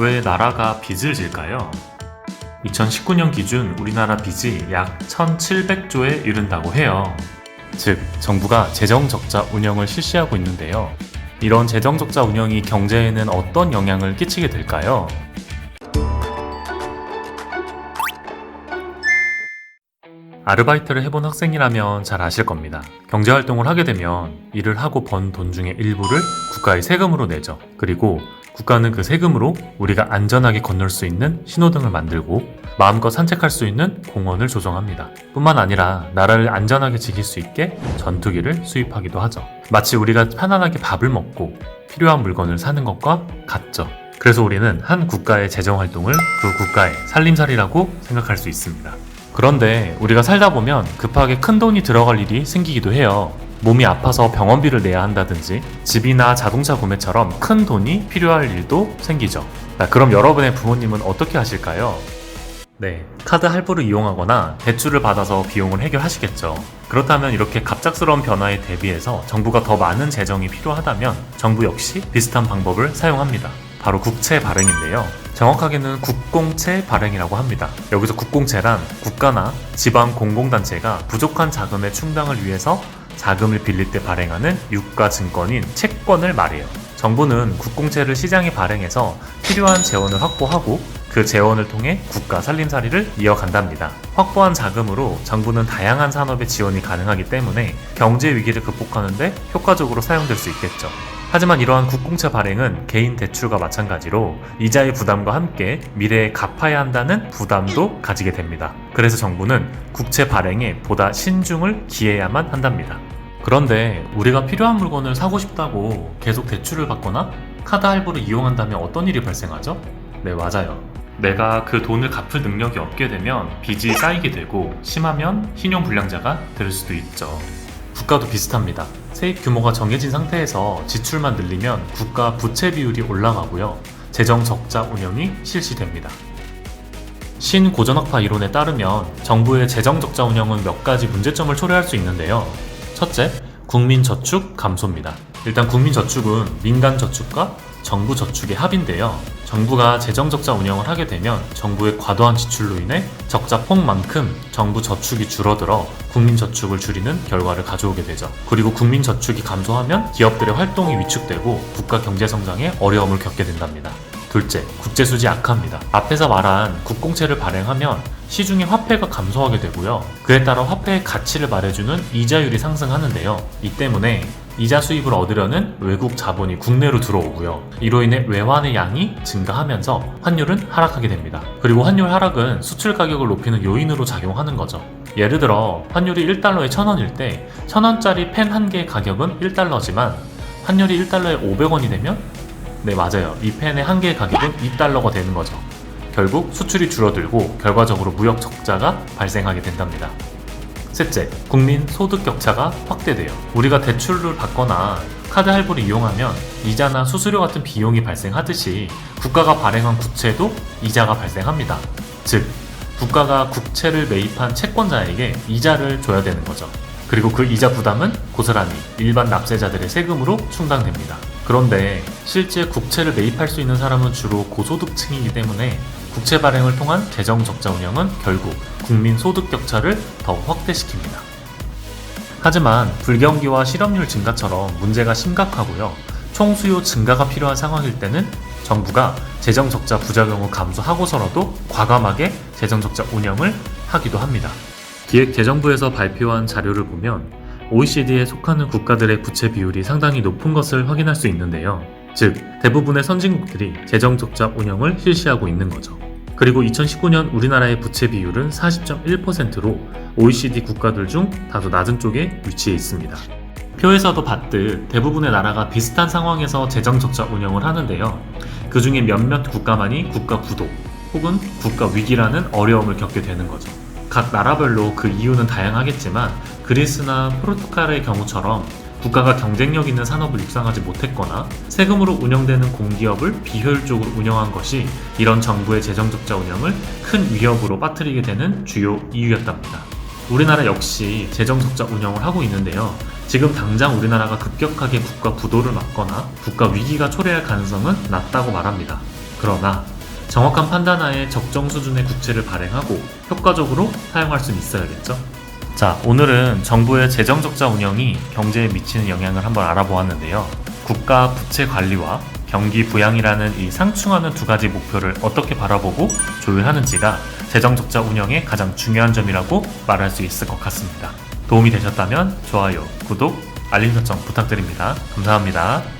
왜 나라가 빚을 질까요? 2019년 기준 우리나라 빚이 약 1,700조에 이른다고 해요. 즉, 정부가 재정적자 운영을 실시하고 있는데요. 이런 재정적자 운영이 경제에는 어떤 영향을 끼치게 될까요? 아르바이트를 해본 학생이라면 잘 아실 겁니다. 경제활동을 하게 되면 일을 하고 번 돈 중에 일부를 국가에 세금으로 내죠. 그리고 국가는 그 세금으로 우리가 안전하게 건널 수 있는 신호등을 만들고 마음껏 산책할 수 있는 공원을 조성합니다. 뿐만 아니라 나라를 안전하게 지킬 수 있게 전투기를 수입하기도 하죠. 마치 우리가 편안하게 밥을 먹고 필요한 물건을 사는 것과 같죠. 그래서 우리는 한 국가의 재정 활동을 그 국가의 살림살이라고 생각할 수 있습니다. 그런데 우리가 살다 보면 급하게 큰 돈이 들어갈 일이 생기기도 해요. 몸이 아파서 병원비를 내야 한다든지 집이나 자동차 구매처럼 큰 돈이 필요할 일도 생기죠. 자, 그럼 여러분의 부모님은 어떻게 하실까요? 네, 카드 할부를 이용하거나 대출을 받아서 비용을 해결하시겠죠. 그렇다면 이렇게 갑작스러운 변화에 대비해서 정부가 더 많은 재정이 필요하다면 정부 역시 비슷한 방법을 사용합니다. 바로 국채 발행인데요. 정확하게는 국공채 발행이라고 합니다. 여기서 국공채란 국가나 지방 공공단체가 부족한 자금의 충당을 위해서 자금을 빌릴 때 발행하는 유가 증권인 채권을 말해요. 정부는 국공채를 시장에 발행해서 필요한 재원을 확보하고 그 재원을 통해 국가 살림살이를 이어간답니다. 확보한 자금으로 정부는 다양한 산업에 지원이 가능하기 때문에 경제 위기를 극복하는데 효과적으로 사용될 수 있겠죠. 하지만 이러한 국공채 발행은 개인 대출과 마찬가지로 이자의 부담과 함께 미래에 갚아야 한다는 부담도 가지게 됩니다. 그래서 정부는 국채 발행에 보다 신중을 기해야만 한답니다. 그런데 우리가 필요한 물건을 사고 싶다고 계속 대출을 받거나 카드 할부를 이용한다면 어떤 일이 발생하죠? 네, 맞아요. 내가 그 돈을 갚을 능력이 없게 되면 빚이 쌓이게 되고 심하면 신용불량자가 될 수도 있죠. 국가도 비슷합니다. 세입 규모가 정해진 상태에서 지출만 늘리면 국가 부채 비율이 올라가고요. 재정 적자 운영이 실시됩니다. 신고전학파 이론에 따르면 정부의 재정 적자 운영은 몇 가지 문제점을 초래할 수 있는데요. 첫째, 국민 저축 감소입니다. 일단 국민 저축은 민간 저축과 정부 저축의 합인데요. 정부가 재정 적자 운영을 하게 되면 정부의 과도한 지출로 인해 적자 폭만큼 정부 저축이 줄어들어 국민 저축을 줄이는 결과를 가져오게 되죠. 그리고 국민 저축이 감소하면 기업들의 활동이 위축되고 국가 경제 성장에 어려움을 겪게 된답니다. 둘째, 국제 수지 악화입니다. 앞에서 말한 국공채를 발행하면 시중의 화폐가 감소하게 되고요. 그에 따라 화폐의 가치를 말해주는 이자율이 상승하는데요. 이 때문에 이자 수입을 얻으려는 외국 자본이 국내로 들어오고요. 이로 인해 외환의 양이 증가하면서 환율은 하락하게 됩니다. 그리고 환율 하락은 수출 가격을 높이는 요인으로 작용하는 거죠. 예를 들어 환율이 1달러에 1000원일 때 1000원짜리 펜 한 개의 가격은 1달러지만 환율이 1달러에 500원이 되면 네 맞아요. 이 펜의 한 개의 가격은 2달러가 되는 거죠. 결국 수출이 줄어들고 결과적으로 무역 적자가 발생하게 된답니다. 셋째, 국민 소득 격차가 확대돼요. 우리가 대출을 받거나 카드 할부를 이용하면 이자나 수수료 같은 비용이 발생하듯이 국가가 발행한 국채도 이자가 발생합니다. 즉, 국가가 국채를 매입한 채권자에게 이자를 줘야 되는 거죠. 그리고 그 이자 부담은 고스란히 일반 납세자들의 세금으로 충당됩니다. 그런데 실제 국채를 매입할 수 있는 사람은 주로 고소득층이기 때문에 국채 발행을 통한 재정 적자 운영은 결국 국민 소득 격차를 더 확대시킵니다. 하지만 불경기와 실업률 증가처럼 문제가 심각하고요. 총수요 증가가 필요한 상황일 때는 정부가 재정 적자 부작용을 감수하고서라도 과감하게 재정 적자 운영을 하기도 합니다. 기획재정부에서 발표한 자료를 보면 OECD에 속하는 국가들의 부채 비율이 상당히 높은 것을 확인할 수 있는데요. 즉, 대부분의 선진국들이 재정 적자 운영을 실시하고 있는 거죠. 그리고 2019년 우리나라의 부채 비율은 40.1%로 OECD 국가들 중 다소 낮은 쪽에 위치해 있습니다. 표에서도 봤듯 대부분의 나라가 비슷한 상황에서 재정 적자 운영을 하는데요. 그 중에 몇몇 국가만이 국가 부도 혹은 국가 위기라는 어려움을 겪게 되는 거죠. 각 나라별로 그 이유는 다양하겠지만 그리스나 포르투갈의 경우처럼 국가가 경쟁력 있는 산업을 육성하지 못했거나 세금으로 운영되는 공기업을 비효율적으로 운영한 것이 이런 정부의 재정적자 운영을 큰 위협으로 빠뜨리게 되는 주요 이유였답니다. 우리나라 역시 재정적자 운영을 하고 있는데요. 지금 당장 우리나라가 급격하게 국가 부도를 맞거나 국가 위기가 초래할 가능성은 낮다고 말합니다. 그러나 정확한 판단하에 적정 수준의 국채를 발행하고 효과적으로 사용할 수는 있어야겠죠. 자, 오늘은 정부의 재정 적자 운영이 경제에 미치는 영향을 한번 알아보았는데요. 국가 부채 관리와 경기 부양이라는 이 상충하는 두 가지 목표를 어떻게 바라보고 조율하는지가 재정 적자 운영의 가장 중요한 점이라고 말할 수 있을 것 같습니다. 도움이 되셨다면 좋아요, 구독, 알림 설정 부탁드립니다. 감사합니다.